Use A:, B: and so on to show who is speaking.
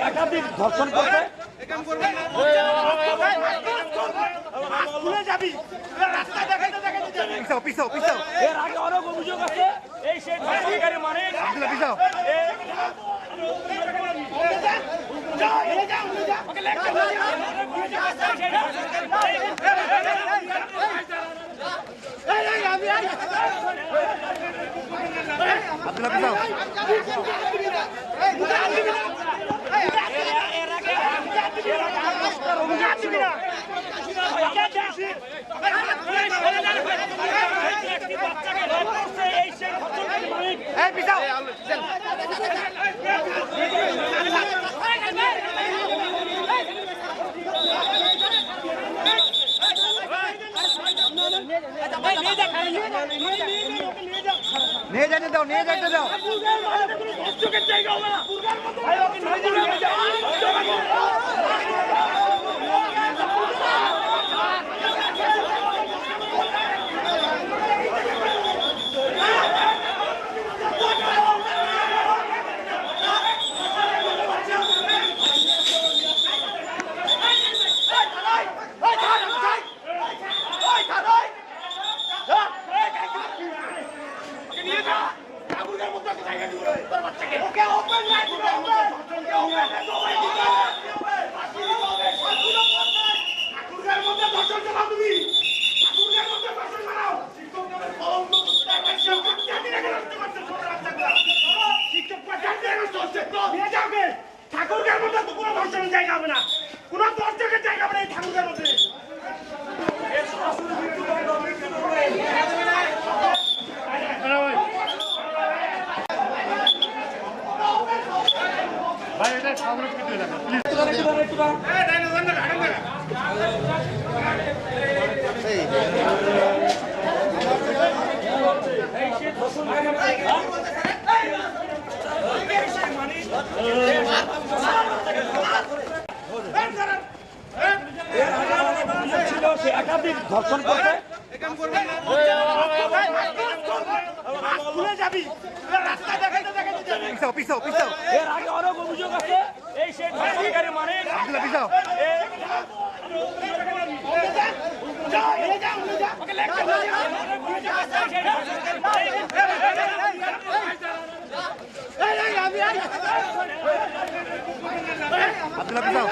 A: একাধিক ধর্ষণ
B: পিছাও পিছাও পিছাও
A: এর আগে অনেক অভিযোগ আছে এই সেই ধর্ষণকারী মানে
B: আব্দুল্লাহ পিছাও এই পিছাও নিয়ে যাইতে দাও নিয়ে যাইতে দাও
C: ঠাকুরগার মধ্যে তো কোনো ধর্ষণের জায়গা হবে না। কোনো দর্শকের জায়গা হবে না। এই ঠাকুরগার মধ্যে
A: ছিল সে একাধিক
C: যাবি রাস্তা দেখাইতে
B: পিছাও পিছাও পিছাও।
A: এর আগে অনেক অভিযোগ আছে। এই সেই ধর্ষণকারী মানে
B: পিছাও। আব্দুল্লাহ পিছাও।